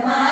ま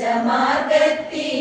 മാർഗത്തിലായിരങ്ങൾ